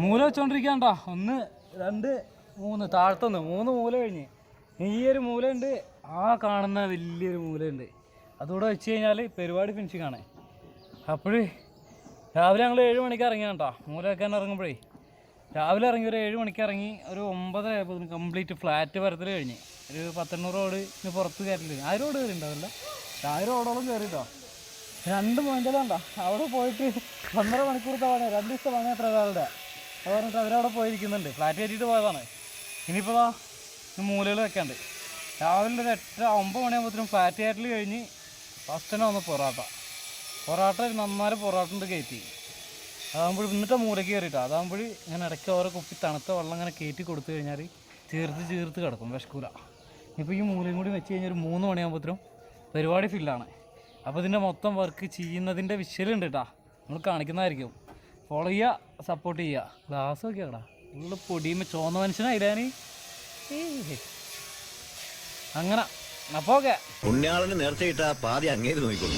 മൂല വെച്ചോണ്ടിരിക്കണ്ട. ഒന്ന് രണ്ട് മൂന്ന് താഴ്ത്തൊന്ന്. മൂന്ന് മൂല കഴിഞ്ഞ്. ഈയൊരു ഒരു മൂലയുണ്ട്. ആ കാണുന്ന വലിയൊരു മൂലയുണ്ട്. അതുകൂടെ വെച്ച് കഴിഞ്ഞാൽ പരിപാടി ഫിനിഷിംഗ് ആണ്. അപ്പോൾ രാവിലെ ഞങ്ങൾ ഏഴ് മണിക്ക് ഇറങ്ങിയാണ്ടാ. മൂല വെക്കാൻ ഇറങ്ങുമ്പോഴേ. രാവിലെ ഇറങ്ങി ഒരു ഏഴ് മണിക്ക് ഇറങ്ങി ഒരു ഒമ്പതര ആയപ്പോൾ കംപ്ലീറ്റ് ഫ്ലാറ്റ് പരത്തിൽ കഴിഞ്ഞ്. ഒരു പത്തെണ്ണൂറ് റോഡ് പുറത്ത് കയറില്ല ആ റോഡ് കയറിയിട്ടുണ്ടാവില്ല. ആ റോഡോളം റോഡോളം കയറിട്ടോ. രണ്ട് പോയിന്റിലാണ്ടാ അവിടെ പോയിട്ട് ഒന്നര മണിക്കൂർ തവണ രണ്ട് ദിവസത്തെ പണി എത്ര ഒരാളുടെ അത് പറഞ്ഞിട്ട് അവരവിടെ പോയിരിക്കുന്നുണ്ട്. ഫ്ലാറ്റ് കയറ്റിയിട്ട് പോയതാണ്. ഇനിയിപ്പോൾ മൂലകൾ വെക്കാണ്ട്. രാവിലെ ഒരു എട്ടര ഒമ്പത് മണിയാകുമ്പോഴത്തേനും ഫ്ലാറ്റ് കയറ്റൽ കഴിഞ്ഞ് ഫസ്റ്റ് തന്നെ വന്ന് പൊറോട്ട. പൊറോട്ട ഒരു നന്നായി പൊറോട്ട ഉണ്ട് കയറ്റി അതാകുമ്പോൾ എന്നിട്ട് മൂലയ്ക്ക് കയറിയിട്ടാ. അതാകുമ്പോൾ ഇങ്ങനെ ഇടയ്ക്ക് ഓരോ കുപ്പി തണുത്ത വെള്ളം ഇങ്ങനെ കയറ്റി കൊടുത്തു കഴിഞ്ഞാൽ ചേർത്ത് ചേർത്ത് കിടക്കും വിഷക്കൂല ഇപ്പോൾ ഈ മൂലയും കൂടി വെച്ച് കഴിഞ്ഞാൽ ഒരു മൂന്ന് മണിയാകുമ്പോഴത്തേനും പരിപാടി ഫില്ലാണ് അപ്പോൾ ഇതിന്റെ മൊത്തം വർക്ക് ചെയ്യുന്നതിന്റെ വിശലുണ്ട് കേട്ടോ നമ്മൾ കാണിക്കുന്നതായിരിക്കും. ഫോളോ ചെയ്യുക സപ്പോർട്ട് ചെയ്യുക. ഗ്ലാസ് ഒക്കെ ആടാ. നിങ്ങൾ പൊടിയുമ്പോൾ ചോന്ന മനുഷ്യനായില്ലാനി അങ്ങനെ. അപ്പോ ഓക്കെ. പുണ്യാളന് നേർച്ചയിട്ട പാതി അങ്ങേര് നോക്കിക്കോളൂ.